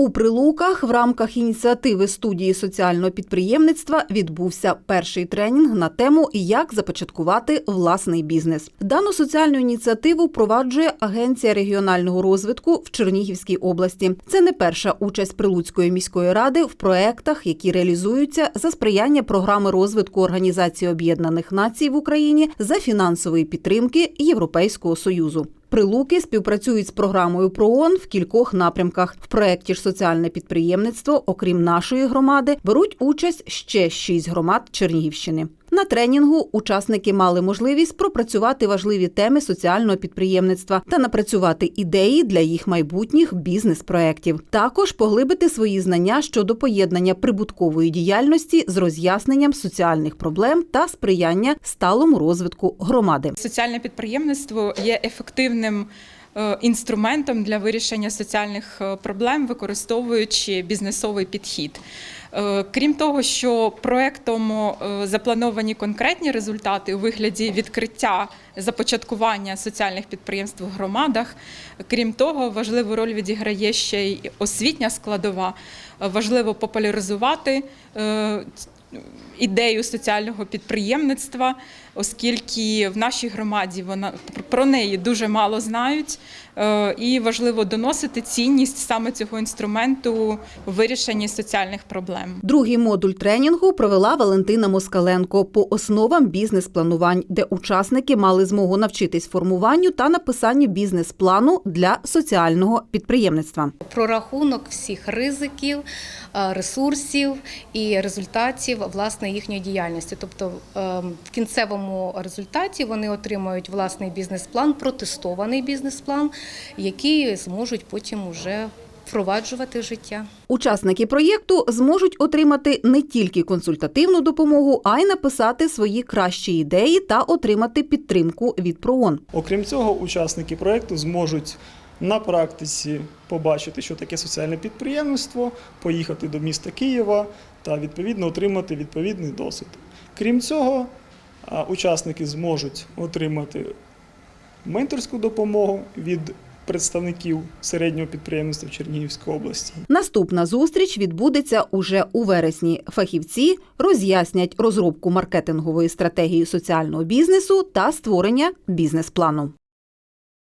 У Прилуках в рамках ініціативи студії соціального підприємництва відбувся перший тренінг на тему Як започаткувати власний бізнес. Дану соціальну ініціативу впроваджує Агенція регіонального розвитку в Чернігівській області. Це не перша участь Прилуцької міської ради в проектах, які реалізуються за сприяння програми розвитку Організації Об'єднаних Націй в Україні за фінансової підтримки Європейського союзу. Прилуки співпрацюють з програмою ПРООН в кількох напрямках. В проєкті ж соціальне підприємництво, окрім нашої громади, беруть участь ще шість громад Чернігівщини. На тренінгу учасники мали можливість пропрацювати важливі теми соціального підприємництва та напрацювати ідеї для їх майбутніх бізнес-проєктів. Також поглибити свої знання щодо поєднання прибуткової діяльності з роз'ясненням соціальних проблем та сприяння сталому розвитку громади. Соціальне підприємництво є ефективним інструментом для вирішення соціальних е, проблем, використовуючи бізнесовий підхід. Е, Крім того, що проектом е, заплановані конкретні результати у вигляді відкриття започаткування соціальних підприємств в громадах. Крім того, важливу роль відіграє ще й освітня складова. Е, Важливо популяризувати е, ідею соціального підприємництва, оскільки в нашій громаді вона про неї дуже мало знають, е, і важливо доносити цінність саме цього інструменту у вирішенні соціальних проблем. Другий модуль тренінгу провела Валентина Москаленко по основам бізнес-планувань, де учасники мали змогу навчитись формуванню та написанню бізнес-плану для соціального підприємництва. прорахунок всіх ризиків, е, ресурсів і результатів власне їхньої діяльності. Тобто е, в кінцевому результаті вони отримають власний бізнес-план, протестований бізнес-план, який зможуть потім уже впроваджувати в життя. Учасники проєкту зможуть отримати не тільки консультативну допомогу, а й написати свої кращі ідеї та отримати підтримку від ПРООН. Окрім цього, учасники проєкту зможуть на практиці побачити, що таке соціальне підприємництво, поїхати до міста Києва та відповідно отримати відповідний досвід. Крім цього, учасники зможуть отримати менторську допомогу від представників середнього підприємництва в Чернігівській області. Наступна зустріч відбудеться уже у вересні. Фахівці роз'яснять розробку маркетингової стратегії соціального бізнесу та створення бізнес-плану.